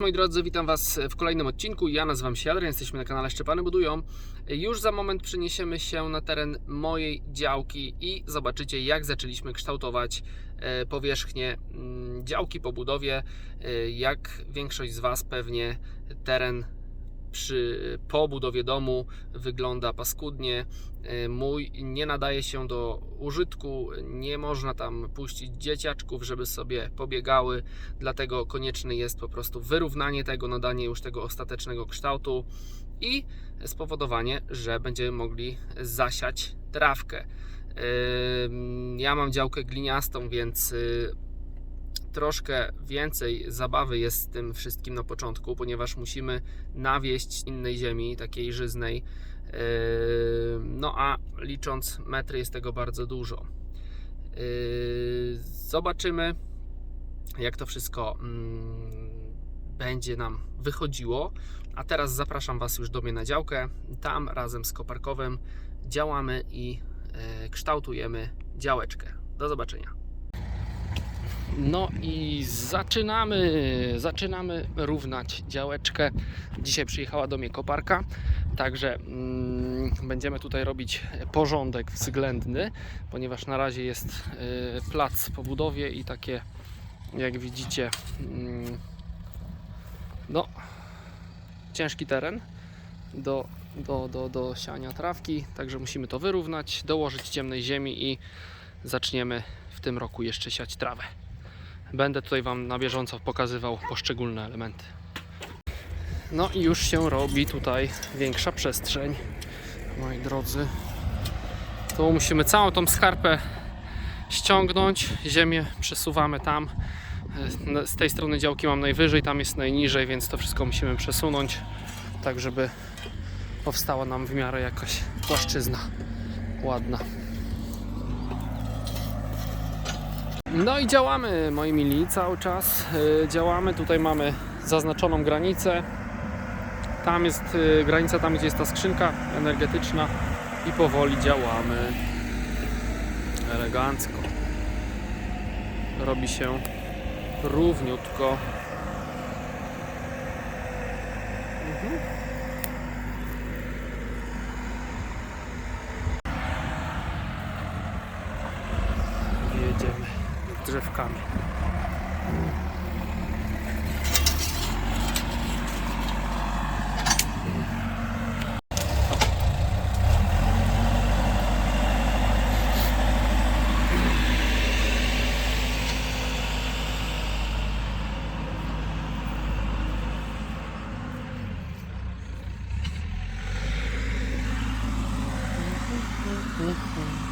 Moi drodzy, witam Was w kolejnym odcinku. Ja nazywam się Adrian, jesteśmy na kanale Szczepany Budują. Już za moment przeniesiemy się na teren mojej działki i zobaczycie, jak zaczęliśmy kształtować e, powierzchnię mm, działki po budowie. E, Jak większość z Was pewnie teren przy, po budowie domu wygląda paskudnie. E, Mój nie nadaje się do użytku, nie można tam puścić dzieciaczków, żeby sobie pobiegały dlatego konieczne jest po prostu wyrównanie tego, nadanie już tego ostatecznego kształtu i spowodowanie, że będziemy mogli zasiać trawkę. Ym, Ja mam działkę gliniastą, więc y, troszkę więcej zabawy jest z tym wszystkim na początku, ponieważ musimy nawieść innej ziemi, takiej żyznej. Ym, No a licząc metry jest tego bardzo dużo. Yy, Zobaczymy, jak to wszystko mm, będzie nam wychodziło. A teraz zapraszam Was już do mnie na działkę. Tam razem z Koparkowym działamy i e, kształtujemy działeczkę. Do zobaczenia. No i zaczynamy, zaczynamy równać działeczkę. Dzisiaj przyjechała do mnie koparka, także mm, będziemy tutaj robić porządek względny, ponieważ na razie jest y, plac po budowie i takie, jak widzicie, mm, no, ciężki teren do, do, do, do siania trawki, także musimy to wyrównać, dołożyć ciemnej ziemi i zaczniemy w tym roku jeszcze siać trawę. Będę tutaj Wam na bieżąco pokazywał poszczególne elementy. No i już się robi tutaj większa przestrzeń, moi drodzy. Tu musimy całą tą skarpę ściągnąć, ziemię przesuwamy tam. E, Z tej strony działki mam najwyżej, tam jest najniżej, więc to wszystko musimy przesunąć, tak żeby powstała nam w miarę jakaś płaszczyzna ładna. No i działamy, moi mili, cały czas y, działamy. Tutaj mamy zaznaczoną granicę. Tam jest y, granica, tam gdzie jest ta skrzynka energetyczna i powoli działamy. Elegancko. Robi się równiutko. Mhm. Drzewkami. Ładne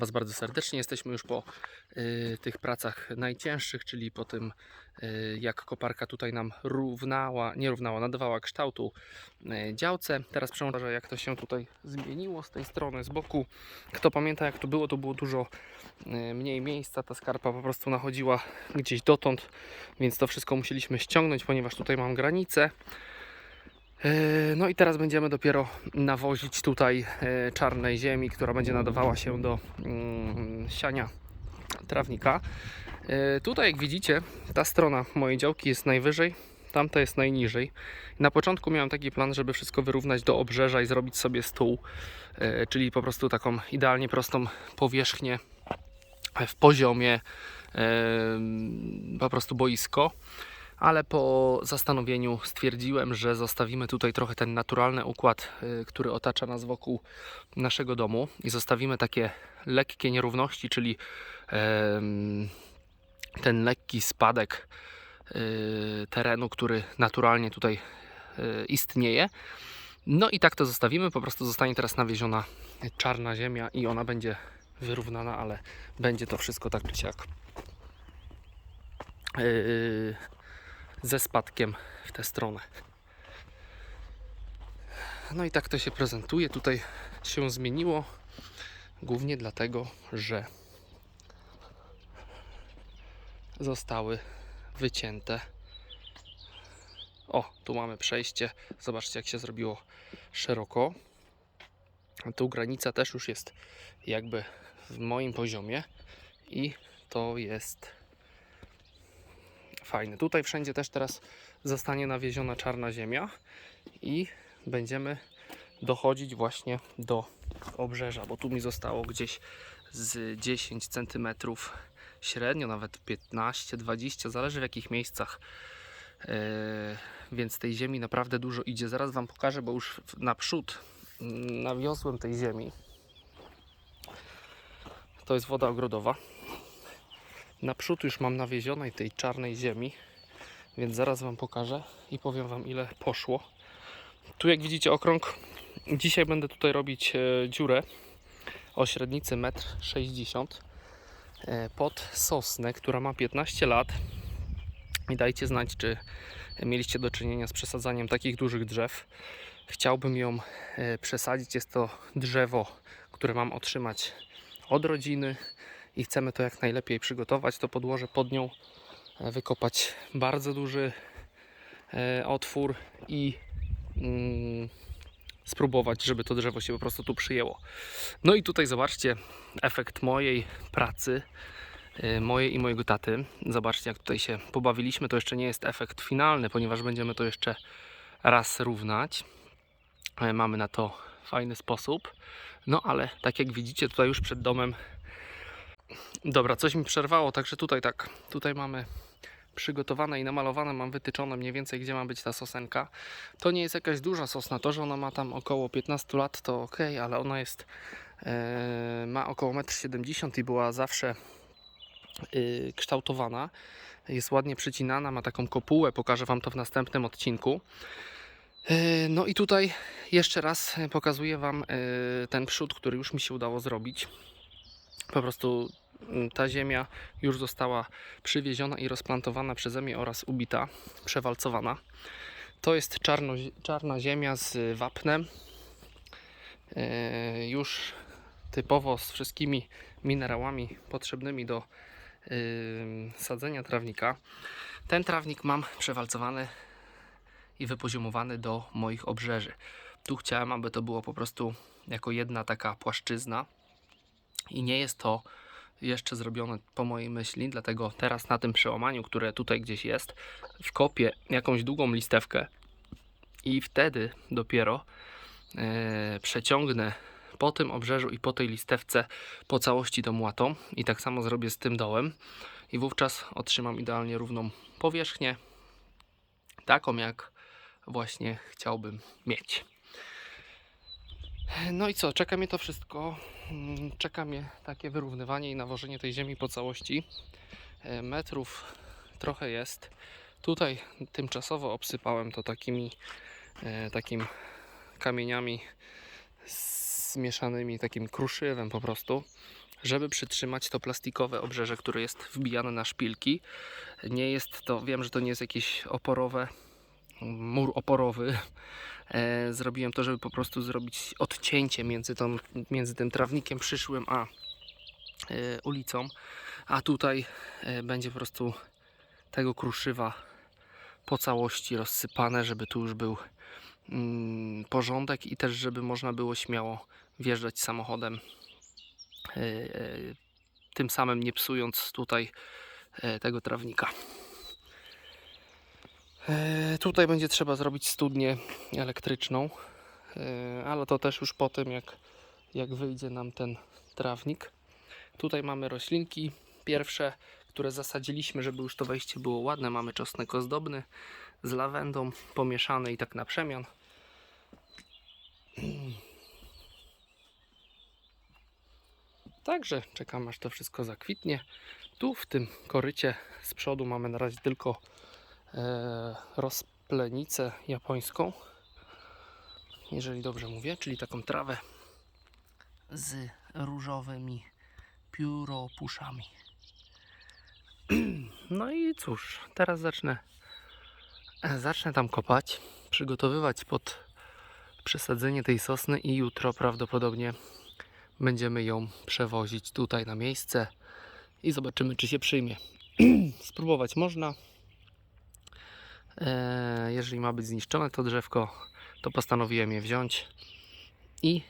Was bardzo serdecznie. Jesteśmy już po y, tych pracach najcięższych, czyli po tym, y, jak koparka tutaj nam równała, nie równała, nadawała kształtu y, działce. Teraz przełączę, jak to się tutaj zmieniło z tej strony, z boku. Kto pamięta, jak to było, to było dużo y, mniej miejsca. Ta skarpa po prostu nachodziła gdzieś dotąd, więc to wszystko musieliśmy ściągnąć, ponieważ tutaj mam granicę. E, No i teraz będziemy dopiero nawozić tutaj e, czarnej ziemi, która będzie nadawała się do mm, siania trawnika. E, Tutaj jak widzicie, ta strona mojej działki jest najwyżej, tamta jest najniżej. Na początku miałem taki plan, żeby wszystko wyrównać do obrzeża i zrobić sobie stół, czyli po prostu taką idealnie prostą powierzchnię w poziomie, po prostu boisko ale po zastanowieniu stwierdziłem, że zostawimy tutaj trochę ten naturalny układ, y, który otacza nas wokół naszego domu i zostawimy takie lekkie nierówności, czyli ten lekki spadek y, terenu, który naturalnie tutaj y, istnieje. No i tak to zostawimy, po prostu zostanie teraz nawieziona czarna ziemia i ona będzie wyrównana, ale będzie to wszystko tak czy siak yy, ze spadkiem w tę stronę. No i tak to się prezentuje. Tutaj się zmieniło głównie dlatego, że zostały wycięte. O, tu mamy przejście. Zobaczcie, jak się zrobiło szeroko. Tu granica też już jest jakby w moim poziomie i to jest fajne. Tutaj wszędzie też teraz zostanie nawieziona czarna ziemia i będziemy dochodzić właśnie do obrzeża, bo tu mi zostało gdzieś z 10 cm średnio, nawet 15-20, zależy w jakich miejscach. Yy, więc tej ziemi naprawdę dużo idzie. Zaraz Wam pokażę, bo już naprzód mm, nawiozłem tej ziemi. To jest woda ogrodowa. Naprzód już mam nawiezionej tej czarnej ziemi, więc zaraz Wam pokażę i powiem Wam ile poszło. Tu jak widzicie okrąg, dzisiaj będę tutaj robić e, dziurę o średnicy 1,60 m pod sosnę, która ma 15 lat. I dajcie znać, czy mieliście do czynienia z przesadzaniem takich dużych drzew. Chciałbym ją e, przesadzić. Jest to drzewo, które mam otrzymać od rodziny i chcemy to jak najlepiej przygotować. To podłoże pod nią e, wykopać bardzo duży e, otwór i mm, spróbować, żeby to drzewo się po prostu tu przyjęło. No i tutaj zobaczcie efekt mojej pracy, y, mojej i mojego taty. Zobaczcie, jak tutaj się pobawiliśmy. To jeszcze nie jest efekt finalny, ponieważ będziemy to jeszcze raz równać. E, Mamy na to fajny sposób. No ale tak jak widzicie, tutaj już przed domem. Dobra, coś mi przerwało, także tutaj tak. Tutaj mamy przygotowane i namalowane, mam wytyczone mniej więcej, gdzie ma być ta sosenka. To nie jest jakaś duża sosna, to, że ona ma tam około 15 lat, to ok, ale ona jest e, ma około 1,70 m i była zawsze y, kształtowana. Jest ładnie przycinana, ma taką kopułę, pokażę Wam to w następnym odcinku. E, No i tutaj jeszcze raz pokazuję Wam e, ten przód, który już mi się udało zrobić. Po prostu ta ziemia już została przywieziona i rozplantowana przeze mnie oraz ubita, przewalcowana. To jest czarno, czarna ziemia z wapnem. E, Już typowo z wszystkimi minerałami potrzebnymi do sadzenia trawnika. Ten trawnik mam przewalcowany i wypoziomowany do moich obrzeży. Tu chciałem, aby to było po prostu jako jedna taka płaszczyzna i nie jest to jeszcze zrobione po mojej myśli, dlatego teraz na tym przełamaniu, które tutaj gdzieś jest, wkopię jakąś długą listewkę i wtedy dopiero e, przeciągnę po tym obrzeżu i po tej listewce po całości tą łatą i tak samo zrobię z tym dołem i wówczas otrzymam idealnie równą powierzchnię taką jak właśnie chciałbym mieć. No i co, czeka mnie to wszystko. Mm, Czeka mnie takie wyrównywanie i nawożenie tej ziemi po całości. E, Metrów trochę jest. Tutaj tymczasowo obsypałem to takimi e, takim kamieniami zmieszanymi takim kruszywem po prostu, żeby przytrzymać to plastikowe obrzeże, które jest wbijane na szpilki. Nie jest to, wiem, że to nie jest jakieś oporowe, mur oporowy. E, zrobiłem to, żeby po prostu zrobić odcięcie między, tą, między tym trawnikiem przyszłym a e, ulicą. A tutaj e, będzie po prostu tego kruszywa po całości rozsypane, żeby tu już był mm, porządek i też, żeby można było śmiało wjeżdżać samochodem, tym samym nie psując tutaj tego trawnika. E, Tutaj będzie trzeba zrobić studnię elektryczną, e, ale to też już po tym, jak, jak wyjdzie nam ten trawnik. Tutaj mamy roślinki pierwsze, które zasadziliśmy, żeby już to wejście było ładne. Mamy czosnek ozdobny z lawendą pomieszany i tak na przemian. Także czekam aż to wszystko zakwitnie. Tu w tym korycie z przodu mamy na razie tylko rozplenicę japońską, jeżeli dobrze mówię, czyli taką trawę z różowymi pióropuszami. No i cóż, teraz zacznę zacznę tam kopać, przygotowywać pod przesadzenie tej sosny i jutro prawdopodobnie będziemy ją przewozić tutaj na miejsce i zobaczymy czy się przyjmie. Spróbować można. Eee, jeżeli ma być zniszczone to drzewko, to postanowiłem je wziąć i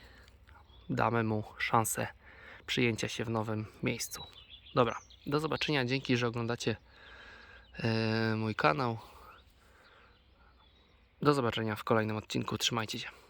damy mu szansę przyjęcia się w nowym miejscu. Dobra, do zobaczenia. Dzięki, że oglądacie e, mój kanał. Do zobaczenia w kolejnym odcinku. Trzymajcie się.